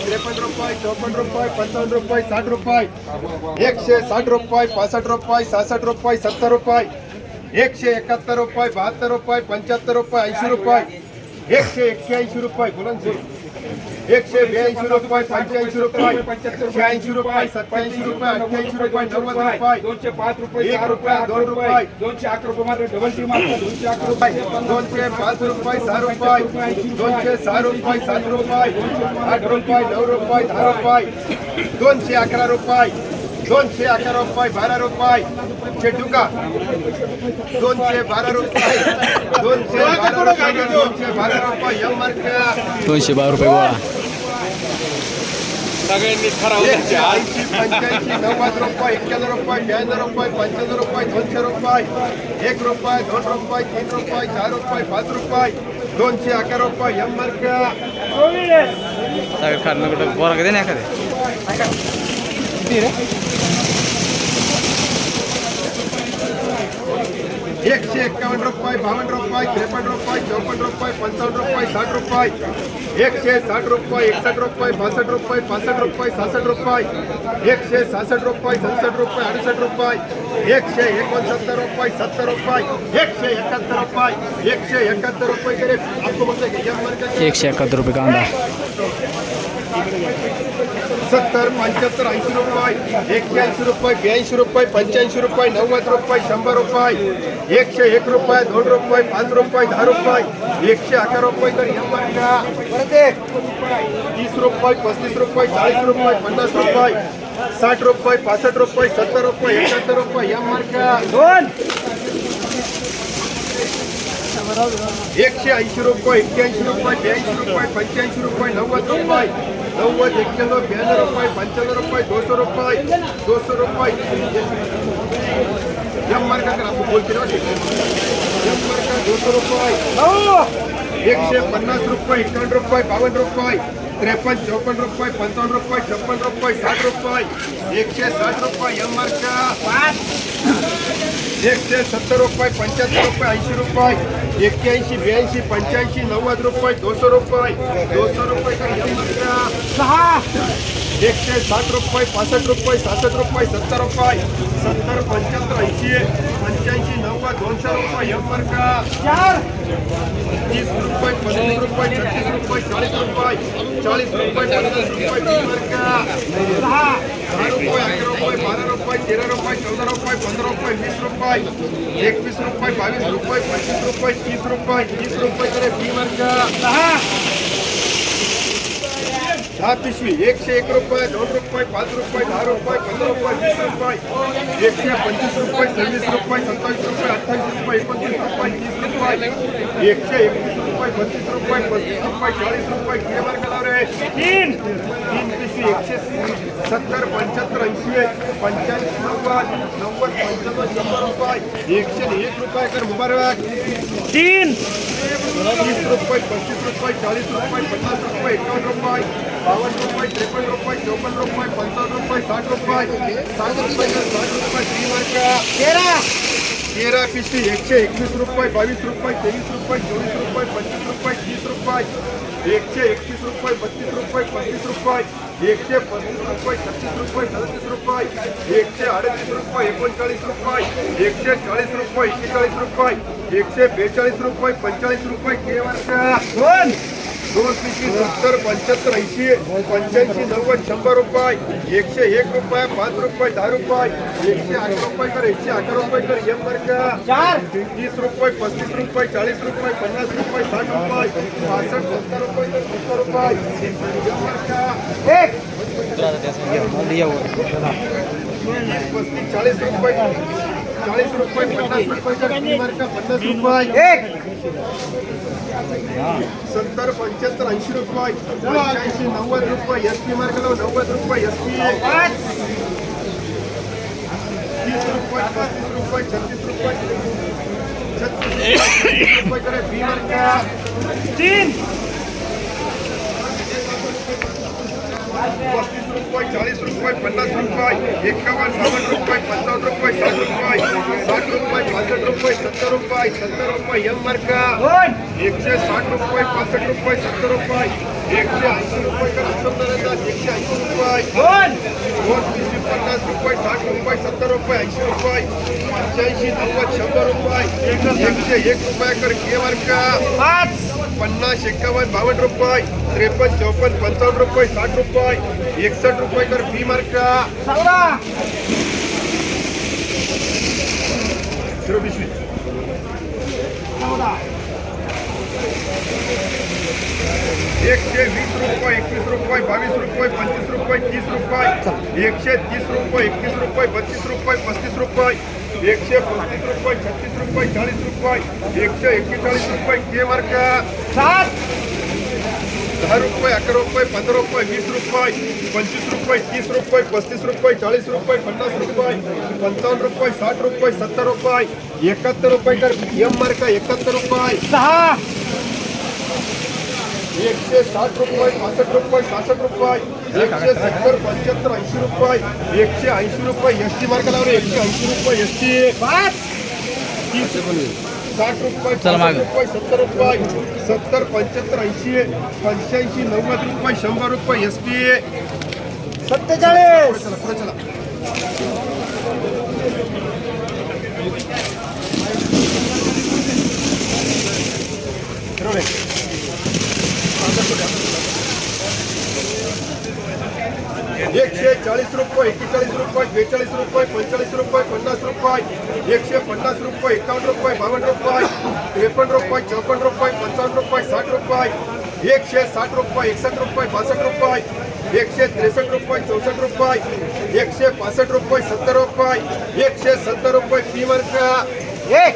ત્રેપન રૂપિયા. ચોપન રૂપિયા પંચાવન રૂપિયા સાઠ રૂપિયા એકસો સાઠ રૂપિયા પાસઠ રૂપિયા સાસઠ રૂપિયા સત્તર રૂપિયા એકસો એકાહત્તર રૂપિયા બહાત્તર રૂપિયા પંચોતેર રૂપિયા એંશી રૂપિયા એકસો એક્યાસી રૂપિયા બુલંદસિંહ एकशे ब्याऐंशी रुपये पंच्याऐंशी रुपये शहाऐंशी रुपये सत्याऐंशी रुपये अठ्ठ्याऐंशी रुपये नव्वद रुपये दोनशे पाच रुपये एक रुपये आठ दोन रुपये. दोनशे अकरा रुपये मात्र डबल टी मात्र दोनशे अकरा रुपये दोनशे पाच रुपये सहा रुपये दोनशे सहा रुपये सात रुपये आठ रुपये नऊ रुपये दहा रुपये दोनशे अकरा रुपये दोनशे अकरा रुपये बारा रुपये चेटू का दोनशे बारा रुपये दोनशे बारा रुपये दोनशे बारा रुपये यम मार्क दोनशे बारा रुपये गोळा एकशे ऐंशी पंच्याऐंशी नव्वद रुपये एक्क्याण्णव रुपये ब्याण्णव रुपये पंच्याण्णव रुपये दोनशे रुपये एक रुपये दोन रुपये तीन रुपये चार रुपये पाच रुपये दोनशे अकरा रुपये यम मार्क सागर खारणं कुठं बोला कधी नाही एखादे एकशे एक्कावन्न रुपये बावन्न रुपये त्रेपन्न रुपये चौपन्न रुपये पंचावन्न रुपये साठ रुपये एकशे साठ रुपये एकसष्ट रुपये बासष्ट रुपये पासष्ट रुपये सहासष्ट रुपये एकशे सहासष्ट रुपये सदुसष्ट रुपये अडुसष्ट रुपये एकशे एकोणसत्तर रुपये सत्तर रुपये एकशे एकाहत्तर रुपये एकशे एकाहत्तर रुपये आपको हैं कि यम मार्क का एकशे एकाहत्तर रुपये कांदा सत्तर, पंच्याहत्तर, ऐंशी रुपये, एक्क्याऐंशी रुपये, ब्याऐंशी रुपये, पंच्याऐंशी रुपये, नव्वद रुपये, शंभर रुपये, एकशे एक रुपये, दोन रुपये, पाच रुपये, दहा रुपये, एकशे अकरा रुपये तर शंभर तीस रुपये, पस्तीस रुपये, चाळीस रुपये, पन्नास रुपये, साठ रुपये, पासष्ट रुपये, सत्तर रुपये, एकाहत्तर रुपये या दोन. एकशे ऐंशी रुपये, एक्क्याऐंशी रुपये, ब्याऐंशी रुपये, पंच्याऐंशी रुपये, नव्वद रुपये. નવ્વદ એક્યાનો બ્યાસી રૂપિયા પંચાણું રૂપિયા દોસો રૂપિયા દોસો રૂપિયા. જમ માર્કા કરા બોલતી નથી જમ માર્કા દોસો રૂપિયા. એકસો પચાસ રૂપિયા એકાવન રૂપિયા બાવન રૂપિયા. ત્રેપન, ચોપન રૂપિયા, પંચાવન રૂપિયા, છપ્પન રૂપિયા, સાઠ રૂપિયા. એકસો સાઠ રૂપિયા, એમ મરચા એકસો સત્તર રૂપિયા પંચોતેર રૂપિયા, એંશી રૂપિયા. એક્યાસી બ્યાસી પંચ્યાસી નવ્વદ રૂપિયા દોસો રૂપિયા. દોસો રૂપિયા એમ एकशे साठ रुपये पासष्ट रुपये सहासष्ट रुपये सत्तर रुपये सत्तर पंच्याहत्तर ऐंशी पंच्याऐंशी नव्वद दोनशे रुपये मार्का चार. तीस रुपये पस्तीस रुपये छत्तीस रुपये चाळीस रुपये चाळीस रुपये पन्नास रुपये दहा दहा रुपये अकरा रुपये बारा रुपये तेरा रुपये चौदा रुपये पंधरा रुपये वीस रुपये एकवीस रुपये बावीस रुपये पंचवीस रुपये तीस रुपये तीस रुपये करे बी दहा दहा पिशवी एकशे एक रुपये दोन रुपये पाच रुपये दहा रुपये पंधरा रुपये वीस रुपये एकशे पंचवीस रुपये सव्वीस रुपये सत्तावीस रुपये अठ्ठावीस रुपये एकोणतीस रुपये तीस रुपये एकशे एकवीस रुपये बत्तीस रुपये पस्तीस रुपये चाळीस रुपये किती मार्क रे तीन. तीन पिशवी एकशे सत्तर पंच्याहत्तर ऐंशी पंच्याऐंशी नव्वद नव्वद पंच्याण्णव शंभर रुपये एकशे एक रुपये कर मुबारक. तीन. तीस रुपये पस्तीस रुपये चाळीस रुपये पन्नास रुपये एकावन्न रुपये. બાવન રૂપિયા ત્રેપન રૂપિયા ચોપન રૂપિયા પંચાવન રૂપિયા સાઠ રૂપિયા. સાત રૂપિયા સાઠ રૂપિયા ત્રીસ રૂપિયા તેરા. તેરા કિસ્તી એકસો એકવીસ રૂપિયા બાવીસ રૂપિયા ત્રેવીસ રૂપિયા ચોવીસ રૂપિયા પચીસ રૂપિયા ત્રીસ રૂપિયા. એકસો એકવીસ રૂપિયા બત્રીસ રૂપિયા પચીસ રૂપિયા. એકસો પચીસ રૂપિયા છત્રીસ રૂપિયા સડત્રીસ રૂપિયા. એકસો અડત્રીસ રૂપિયા એકોણચાળીસ રૂપિયા. એકસો ચાળીસ રૂપિયા એકેચાળીસ રૂપિયા. એકસો બેચાળીસ રૂપિયા પંચાળીસ રૂપિયા. કેવા दोन दोन पिशवी सत्तर पंच्याहत्तर ऐंशी पंच्याऐंशी नव्वद शंभर रुपये एकशे एक रुपये पाच रुपये दहा रुपये एकशे अकरा रुपये कर एकशे अकरा रुपये कर एम का चार तीस रुपये पस्तीस रुपये चाळीस रुपये पन्नास रुपये साठ रुपये पासष्ट सत्तर रुपये तर सत्तर रुपये एम का एक तीस पस्तीस चाळीस रुपये रुपये रुपये ती मार्का रुपये एक सत्तर पंच्याहत्तर ऐंशी रुपये नव्वद रुपये एस पी मार्काला नव्वद रुपये एस पी तीस रुपये पस्तीस रुपये छत्तीस રૂપિયા, ચાલીસ રૂપિયા, પચાસ રૂપિયા, એકાવન, બાવન રૂપિયા, પંચાવન રૂપિયા સાત રૂપિયા સાત રૂપિયા, પાસઠ રૂપિયા, સત્તર રૂપિયા સત્તર રૂપિયા, એમ માર્કા. એકસો સાઠ રૂપિયા, પાસઠ રૂપિયા, સત્તર રૂપિયા એકસો એંસી રૂપિયા એકસો रुपये। पन्नास रुपये साठ रुपये सत्तर रुपये ऐंशी रुपये पंच्याऐंशी नव्वद शंभर रुपये। एकशे एक रुपया कर के। मार्का पन्नास एकावन्न बावन्न रुपये त्रेपन्न चौपन्न पंचावन्न रुपये साठ रुपये एकसष्ट रुपये कर फ़ी मार्का पिशवी एकशे वीस रुपये एकवीस रुपये बावीस रुपये पंचवीस रुपये तीस रुपये एकशे तीस रुपये एकतीस रुपये बत्तीस रुपये पस्तीस रुपये एकशे पस्तीस रुपये छत्तीस रुपये चाळीस रुपये एकशे एक्केचाळीस रुपये के मार्का दहा रुपये अकरा रुपये पंधरा रुपये वीस रुपये पंचवीस रुपये तीस रुपये पस्तीस रुपये चाळीस रुपये पन्नास रुपये पंचावन्न रुपये साठ रुपये सत्तर रुपये एकाहत्तर रुपये तर एम मार्का एकाहत्तर रुपये. एकशे साठ रुपये पासष्ट रुपये सहासष्ट रुपये एकशे सत्तर पंच्याहत्तर ऐंशी रुपये एकशे ऐंशी रुपये एस टी मार्क लावले एकशे ऐंशी रुपये एस टी तीस. साठ रुपये रुपये सत्तर रुपये सत्तर पंच्याहत्तर ऐंशी पंच्याऐंशी नव्वद रुपये शंभर रुपये एस टी सत्तेचाळीस. चला पुढे चला. एकशे चाळीस रुपये एक्केचाळीस रुपये बेचाळीस रुपये पंचेचाळीस रुपये, पन्नास रुपये एकशे पन्नास रुपये एकावन्न रुपये बावन्न रुपये त्रेपन्न रुपये चौपन्न रुपये पंचावन्न रुपये, साठ रुपये एकशे साठ रुपये एकसष्ट रुपये बासष्ट रुपये एकशे त्रेसष्ट रुपये चौसष्ट रुपये एकशे पासष्ट रुपये, सत्तर रुपये एकशे सत्तर रुपये फ़ी एक